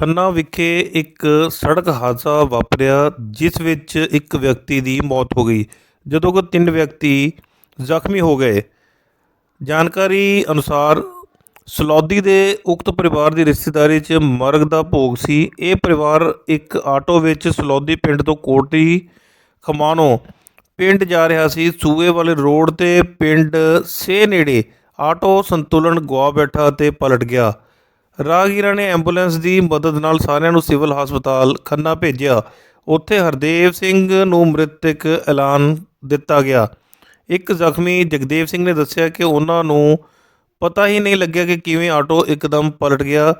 ਖੰਨਾ ਵਿਖੇ ਇੱਕ ਸੜਕ ਹਾਦਸਾ ਵਾਪਰਿਆ, ਜਿਸ ਵਿੱਚ ਇੱਕ ਵਿਅਕਤੀ ਦੀ ਮੌਤ ਹੋ ਗਈ। ਜਦੋਂ ਕਿ ਤਿੰਨ ਵਿਅਕਤੀ ਜ਼ਖਮੀ ਹੋ ਗਏ। ਜਾਣਕਾਰੀ ਅਨੁਸਾਰ ਸਲੌਦੀ ਦੇ ਉਕਤ ਪਰਿਵਾਰ ਦੀ ਰਿਸ਼ਤੇਦਾਰੀ 'ਚ ਮਰਗ ਦਾ ਭੋਗ ਸੀ। ਇਹ ਪਰਿਵਾਰ ਇੱਕ ਆਟੋ ਵਿੱਚ ਸਲੌਦੀ ਪਿੰਡ ਤੋਂ ਕੋਟੀ ਖਮਾਣੋ ਪਿੰਡ ਜਾ ਰਿਹਾ ਸੀ। ਸੂਏ ਵਾਲੇ ਰੋਡ ਤੇ ਪਿੰਡ ਸੇ ਨੇੜੇ ਆਟੋ ਸੰਤੁਲਨ ਗਵਾ ਬੈਠਾ ਅਤੇ ਪਲਟ ਗਿਆ। ਰਾਹਗੀਰਾਂ ਨੇ ਐਂਬੂਲੈਂਸ ਦੀ ਮਦਦ ਨਾਲ ਸਾਰਿਆਂ ਨੂੰ ਸਿਵਲ ਹਸਪਤਾਲ ਖੰਨਾ ਭੇਜਿਆ। ਉੱਥੇ ਹਰਦੇਵ ਸਿੰਘ ਨੂੰ ਮ੍ਰਿਤਕ ਐਲਾਨ ਦਿੱਤਾ ਗਿਆ। ਇੱਕ ਜ਼ਖਮੀ ਜਗਦੇਵ ਸਿੰਘ ਨੇ ਦੱਸਿਆ ਕਿ ਉਹਨਾਂ ਨੂੰ ਪਤਾ ਹੀ ਨਹੀਂ ਲੱਗਿਆ ਕਿ ਕਿਵੇਂ ਆਟੋ ਇੱਕਦਮ ਪਲਟ ਗਿਆ।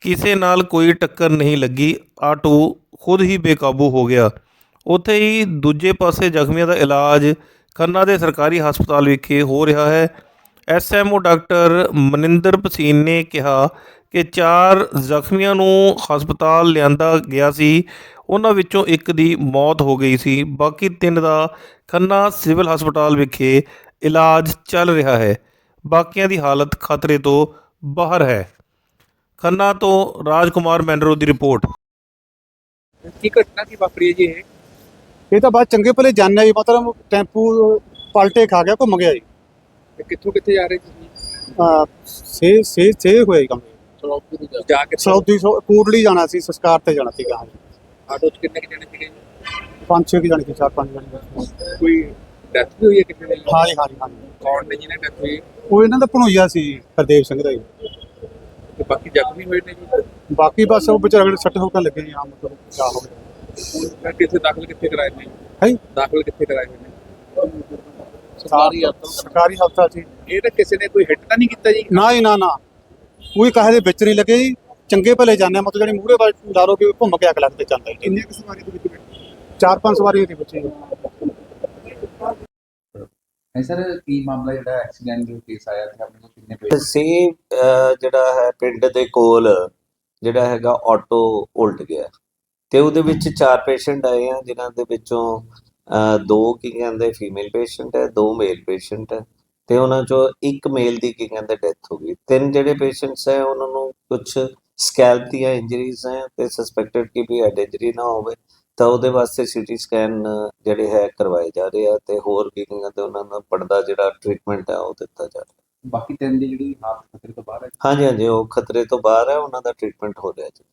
ਕਿਸੇ ਨਾਲ ਕੋਈ ਟੱਕਰ ਨਹੀਂ ਲੱਗੀ। ਆਟੋ ਖੁਦ ਹੀ ਬੇਕਾਬੂ ਹੋ ਗਿਆ। ਉੱਥੇ ਹੀ ਦੂਜੇ ਪਾਸੇ ਜ਼ਖਮੀਆਂ ਦਾ ਇਲਾਜ ਖੰਨਾ ਦੇ ਸਰਕਾਰੀ ਹਸਪਤਾਲ ਵਿਖੇ ਹੋ ਰਿਹਾ ਹੈ। ਐਸਐਮਓ ਡਾਕਟਰ ਮਨਿੰਦਰ ਭਸੀਨ ਨੇ ਕਿਹਾ ਕਿ ਚਾਰ ਜ਼ਖਮੀਆਂ ਨੂੰ ਹਸਪਤਾਲ ਲਿਆਂਦਾ ਗਿਆ ਸੀ। ਉਹਨਾਂ ਵਿੱਚੋਂ ਇੱਕ ਦੀ ਮੌਤ ਹੋ ਗਈ ਸੀ। ਬਾਕੀ ਤਿੰਨ ਦਾ ਖੰਨਾ ਸਿਵਲ ਹਸਪਤਾਲ ਵਿਖੇ ਇਲਾਜ ਚੱਲ ਰਿਹਾ ਹੈ। ਬਾਕੀਆਂ ਦੀ ਹਾਲਤ ਖਤਰੇ ਤੋਂ ਬਾਹਰ ਹੈ। ਖੰਨਾ ਤੋਂ ਰਾਜਕੁਮਾਰ ਮੈਨਰੋ ਦੀ ਰਿਪੋਰਟ। ਕੀ ਘਟਨਾ ਕੀ ਵਾਪਰੀ ਹੈ ਜੀ ਇਹ? ਇਹ ਤਾਂ ਬਾਅਦ ਚੰਗੇ ਭਲੇ ਜਾਣਿਆ ਜੀ। ਮਤਲਬ ਟੈਂਪੂ ਪਲਟੇ ਖਾ ਗਿਆ ਘੁੰਮ ਗਿਆ ਜੀ। ਕਿੱਥੋਂ ਕਿੱਥੇ ਜਾ ਰਹੇ ਤੁਸੀਂ ਸੇ ਸੇ ਸੇ ਹੋਇਆ ਜੀ ਕੰਮ। ਜਾ ਕੇ ਕੋਟਲੀ ਜਾਣਾ ਸੀ ਸੰਸਕਾਰ ਤੇ ਜਾਣਾ ਸੀਗਾ ਆਟੋ 'ਚ ਕਿੰਨੇ ਕਿ ਜਣੇ ਸੀਗੇ ਜੀ? ਪੰਜ ਛੇ ਕੁ ਜਾਣੇ ਸੀ ਚਾਰ ਪੰਜ ਜਾਣੇ। ਕੋਈ ਡੈਥ ਵੀ ਹੋਈ ਹੈ ਕਿਸੇ ਦੀ? ਹਾਂ ਜੀ ਹਾਂ ਜੀ ਹਾਂ ਜੀ ਕੌਣ ਨੇ ਜਿਹਨੇ ਡੈਥ ਹੋਈ? ਉਹ ਇਹਨਾਂ ਦਾ ਭਣੋਈਆ ਸੀ ਜੀ, ਹਰਦੇਵ ਸਿੰਘ ਦਾ ਜੀ। ਤੇ ਬਾਕੀ ਜ਼ਖਮੀ ਹੋਏ ਨੇ ਜੀ? ਬਾਕੀ ਬਸ ਉਹ ਵਿਚਾਰੇ ਸੱਟ ਹੋਕਾ ਲੱਗੇ ਜੀ ਆਮ ਮਤਲਬ ਕਿਆ ਹੋ ਗਿਆ। ਕਿੱਥੇ ਦਾਖਲ ਕਿੱਥੇ ਕਰਾਏ ਨੇ? ਹੈ? ਦਾਖਲ ਕਿੱਥੇ ਕਰਾਏ ਨੇ? ਸਰਕਾਰੀ ਹਸਪਤਾਲ ਸਰਕਾਰੀ ਹਸਪਤਾਲ ਸੀ ਇਹ ਤਾਂ ਕਿਸੇ ਨੇ ਕੋਈ ਹਿੱਟ ਤਾਂ ਨਹੀਂ ਕੀਤਾ ਜੀ? ਨਾ ਜੀ ਨਾ ਨਾ। ਕੋਈ ਕਹੇ ਦੇ ਵਿੱਚ ਨਹੀਂ ਲੱਗੇ ਜੀ। ਚੰਗੇ ਭਲੇ ਜਾਣੇ ਮਤਲਬ ਜਿਹੜੀ ਮੂਹਰੇ ਵੱਲ ਲਾ ਲਓ ਕਿ ਘੁੰਮ ਕੇ ਅਗਲਾ ਲੱਗ ਤੇ ਜਾਂਦਾ ਜੀ ਕਿੰਨੇ ਕੁ ਸਵਾਰੀ ਦੇ ਵਿੱਚ ਚਾਰ ਪੰਜ ਸਵਾਰੀ ਬੱਚੇ। ਜੀ ਹੈ ਸਰ ਕੀ ਮਾਮਲਾ ਜਿਹੜਾ ਐਕਸੀਡੈਂਟ ਦਾ ਕੇਸ ਆਇਆ ਤੇ ਆਪਣੇ ਕੋਲ ਕਿੰਨੇ ਪੇਸ਼ ਸੇਮ ਜਿਹੜਾ ਹੈ ਪਿੰਡ ਦੇ ਕੋਲ ਜਿਹੜਾ ਹੈਗਾ ਆਟੋ ਉਲਟ ਗਿਆ। ਤੇ ਉਹਦੇ ਵਿੱਚ ਚਾਰ ਪੇਸ਼ੈਂਟ ਆਏ ਆ ਜਿਨ੍ਹਾਂ ਦੇ ਵਿੱਚੋਂ ਦੋ ਕੀ ਕਹਿੰਦੇ ਫੀਮੇਲ ਪੇਸ਼ੈਂਟ ਹੈ ਦੋ ਮੇਲ ਪੇਸ਼ੈਂਟ ਹੈ। ਤੇ ਉਹਨਾਂ ਚੋਂ ਇੱਕ ਮੇਲ ਦੀ ਕੀ ਕਹਿੰਦੇ ਡੈਥ ਹੋ ਗਈ। ਤਿੰਨ ਜਿਹੜੇ ਪੇਸ਼ੈਂਟਸ ਹੈ ਉਹਨਾਂ ਨੂੰ ਕੁਝ ਸਕੈਲਪ ਦੀਆਂ ਇੰਜਰੀਜ਼ ਹੈ ਤੇ ਸਸਪੈਕਟਡ ਕਿ ਵੀ ਹੈਡ ਇੰਜਰੀ ਨਾ ਹੋਵੇ ਤਾਂ ਉਹਦੇ ਵਾਸਤੇ ਸੀਟੀ ਸਕੈਨ ਜਿਹੜੇ ਹੈ ਕਰਵਾਏ ਜਾ ਰਹੇ ਆ ਤੇ ਹੋਰ ਕੀ ਕਹਿੰਦੇ ਉਹਨਾਂ ਦਾ ਪੜਦਾ ਜਿਹੜਾ ਟ੍ਰੀਟਮੈਂਟ ਹੈ ਉਹ ਦਿੱਤਾ ਜਾ ਰਿਹਾ। ਬਾਕੀ ਤਿੰਨ ਦੀ ਜਿਹੜੀ ਹਾਲਤ ਖਤਰੇ ਤੋਂ ਬਾਹਰ ਹੈ। ਹਾਂਜੀ ਹਾਂਜੀ ਉਹ ਖਤਰੇ ਤੋਂ ਬਾਹਰ ਹੈ ਉਹਨਾਂ ਦਾ ਟ੍ਰੀਟਮੈਂਟ ਹੋ ਰਿਹਾ ਜੀ।